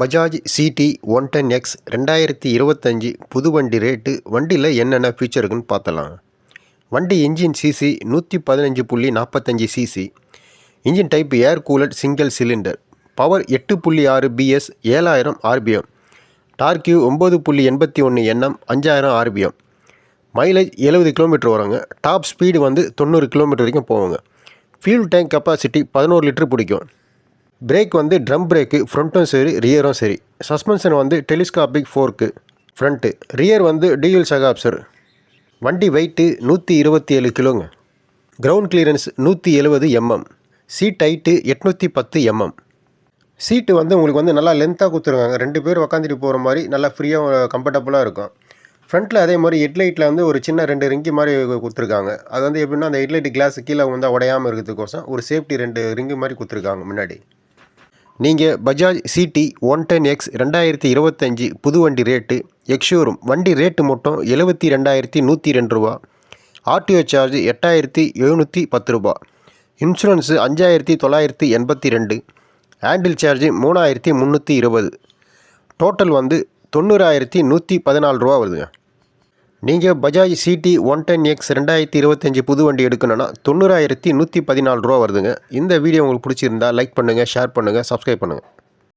Bajaj CT one ten X ரெண்டாயிரத்தி இருபத்தஞ்சி புது வண்டி ரேட்டு வண்டியில் என்னென்ன ஃபீச்சர் இருக்குன்னு பார்த்தலாம். வண்டி இன்ஜின் சிசி நூற்றி பதினஞ்சு புள்ளி நாற்பத்தஞ்சு CC engine type air cooled single cylinder power எட்டு புள்ளி ஆறு பிஎஸ் ஏழாயிரம் ஆர்பிஎம் டார்க்யூ ஒம்பது புள்ளி எண்பத்தி ஒன்று எண்ணம் அஞ்சாயிரம் ஆர்பிஎம் மைலேஜ் எழுபது கிலோமீட்டர் வரோங்க. டாப் ஸ்பீடு வந்து தொண்ணூறு கிலோமீட்டர் வரைக்கும் போவாங்க ஃபியூல் டேங்க் கெப்பாசிட்டி பதினோரு லிட்டர் பிடிக்கும். பிரேக் வந்து ட்ரம் பிரேக்கு ஃப்ரண்ட்டும் சரி ரியரும் சரி. சஸ்பென்ஷன் வந்து டெலிஸ்காபிக் ஃபோர்க்கு ஃப்ரண்ட்டு ரியர் வந்து டியூல் சகாப்சர் வண்டி வெயிட்டு நூற்றி இருபத்தி ஏழு கிலோங்க கிரவுண்ட் கிளியரன்ஸ் நூற்றி எழுபது எம்எம் சீட் ஹைட்டு எட்நூற்றி பத்து எம்எம் சீட்டு வந்து உங்களுக்கு வந்து நல்லா லென்த்தாக கொடுத்துருக்காங்க. ரெண்டு பேர் உக்காந்துட்டு போகிற மாதிரி நல்லா ஃப்ரீயாக கம்ஃபர்டபுளாக இருக்கும். ஃப்ரண்ட்டில் அதே மாதிரி ஹெட்லைட்டில் வந்து ஒரு சின்ன ரெண்டு ரிங்கி மாதிரி கொடுத்துருக்காங்க. அது வந்து எப்படின்னா அந்த ஹெட்லைட் கிளாஸ் கீழே வந்து உடையாமல் இருக்கிறதுக்கோசம் ஒரு சேஃப்டி ரெண்டு ரிங்கு மாதிரி கொடுத்துருக்காங்க முன்னாடி. நீங்கள் Bajaj CT one ten X ரெண்டாயிரத்தி இருபத்தஞ்சி புது வண்டி ரேட்டு எக்ஷோரூம் வண்டி ரேட்டு மட்டும் எழுபத்தி ரெண்டாயிரத்தி நூற்றி ரெண்டு ரூபா. ஆர்டிஓ சார்ஜ் எட்டாயிரத்தி எழுநூற்றி பத்து ரூபா. இன்சூரன்ஸு அஞ்சாயிரத்தி தொள்ளாயிரத்தி எண்பத்தி ரெண்டு. ஹேண்டில் சார்ஜ் மூணாயிரத்தி முந்நூற்றி இருபது. டோட்டல் வந்து தொண்ணூறாயிரத்தி நூற்றி பதினாலு ரூபா வருதுங்க. நீங்கள் Bajaj CT one ten X ரெண்டாயிரத்தி இருபத்தஞ்சி புது வண்டி எடுக்கணும்னா தொண்ணூறாயிரத்தி நூற்றி பதினாலு ரூபா வருதுங்க. இந்த வீடியோ உங்களுக்கு பிடிச்சிருந்தா லைக் பண்ணுங்கள் ஷேர் பண்ணுங்கள் சப்ஸ்கிரைப் பண்ணுங்கள்